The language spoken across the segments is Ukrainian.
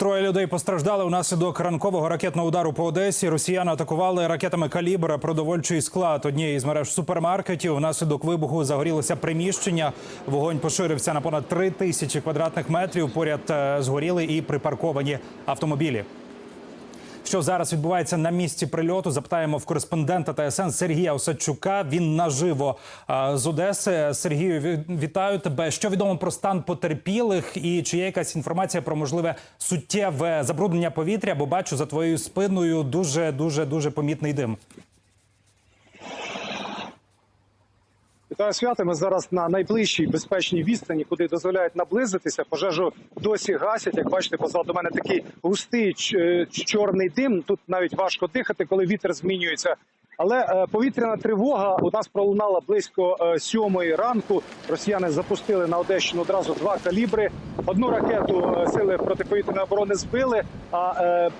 Троє людей постраждали унаслідок ранкового ракетного удару по Одесі. Росіяни атакували ракетами калібра продовольчий склад однієї з мереж супермаркетів. Внаслідок вибуху загорілося приміщення. Вогонь поширився на понад три тисячі квадратних метрів. Поряд е, згоріли і припарковані автомобілі. Що зараз відбувається на місці прильоту? Запитаємо в кореспондента ТСН Сергія Осадчука. Він наживо з Одеси. Сергію, вітаю тебе. Що відомо про стан потерпілих і чи є якась інформація про можливе суттєве забруднення повітря? Бо бачу за твоєю спиною дуже дуже дуже помітний дим. Вітаю свято. Ми зараз на найближчій безпечній відстані, куди дозволяють наблизитися. Пожежу досі гасять. Як бачите, позаду мене такий густий е, чорний дим. Тут навіть важко дихати, коли вітер змінюється. Але е, повітряна тривога у нас пролунала близько е, сьомої ранку. Росіяни запустили на Одещину одразу два калібри. Одну ракету сили протиповітряної оборони збили. А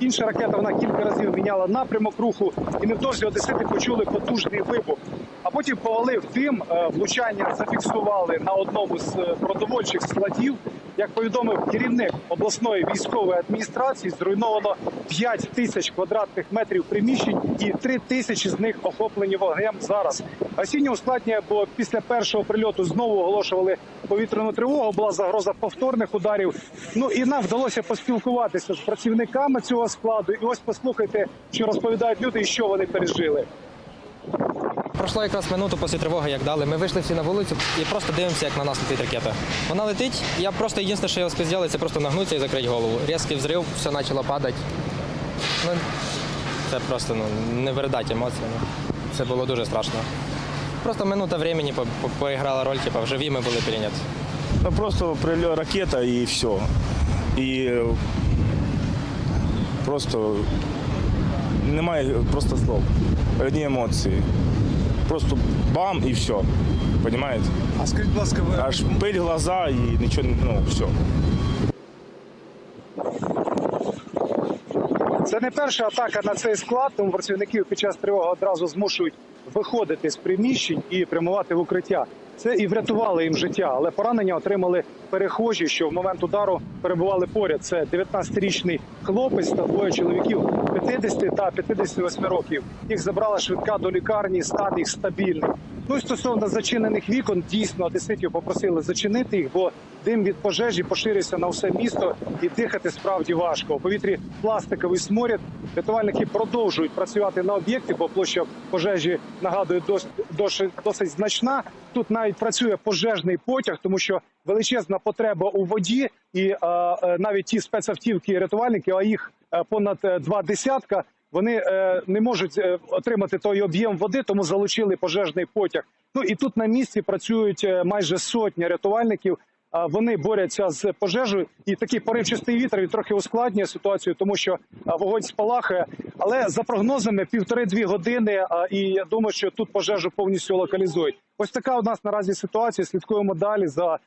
Інша ракета вона кілька разів міняла напрямок руху, і невдовзі одесити почули потужний вибух. А потім повалив дим. Е, Влучання зафіксували на одному з е, продовольчих складів. Як повідомив керівник обласної військової адміністрації, зруйновано 5 тисяч квадратних метрів приміщень, і 3 тисячі з них охоплені вогнем зараз. Осіннє ускладнює, бо після першого прильоту знову оголошували повітряну тривогу. Була загроза повторних ударів. Ну і нам вдалося поспілкуватися з працівниками цього складу. І ось послухайте, що розповідають люди і що вони пережили. Пройшло якраз минуту після тривоги, як дали. Ми вийшли всі на вулицю і просто дивимося, як на нас летить ракета. Вона летить, я просто єдине, що я успів зробити, це просто нагнутися і закрити голову. Різкий взрив, все почало падати. Ну, це просто ну, не передати емоції. Ну. Це було дуже страшно. Просто минута времени по- по- поіграла роль, типу, живі ми були прийняті. Ну, просто прильот ракета і все. І просто немає просто слов. Одні емоції. Просто бам і все. Понимаете? А скажіть, будь ласка, ви Аж пиль глаза і нічого, ну, все. Це не перша атака на цей склад, тому працівників під час тривоги одразу змушують виходити з приміщень і прямувати в укриття. Це і врятувало їм життя, але поранення отримали перехожі, що в момент удару перебували поряд. Це 19-річний хлопець та двоє чоловіків 50 та 58 років. Їх забрала швидка до лікарні, стан їх стабільний. Ну і стосовно зачинених вікон, дійсно одеситів попросили зачинити їх, бо дим від пожежі поширився на все місто і дихати справді важко. У повітрі пластиковий сморід. Рятувальники продовжують працювати на об'єкті, бо площа пожежі нагадую досить, досить, значна. Тут навіть працює пожежний потяг, тому що величезна потреба у воді, і е, навіть ті спецавтівки рятувальники, а їх е, понад е, два десятка. Вони е, не можуть е, отримати той об'єм води, тому залучили пожежний потяг. Ну і тут на місці працюють е, майже сотня рятувальників. Вони борються з пожежею, і такий поривчастий вітер він трохи ускладнює ситуацію, тому що вогонь спалахує. Але за прогнозами півтори-дві години. І я думаю, що тут пожежу повністю локалізують. Ось така у нас наразі ситуація. Слідкуємо далі за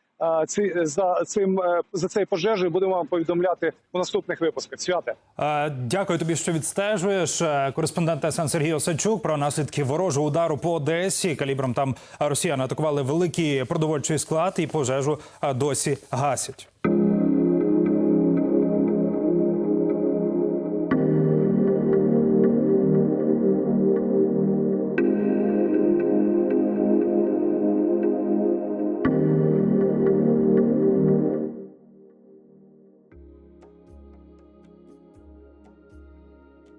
ці за цим е, за цією пожежею. Будемо вам повідомляти у наступних випусках. Святе. Дякую тобі, що відстежуєш. Е, Кореспондент ТСН Сергій Осадчук про наслідки ворожого удару по Одесі. Калібром там росіяни атакували великий продовольчий склад і пожежу е, досі гасять.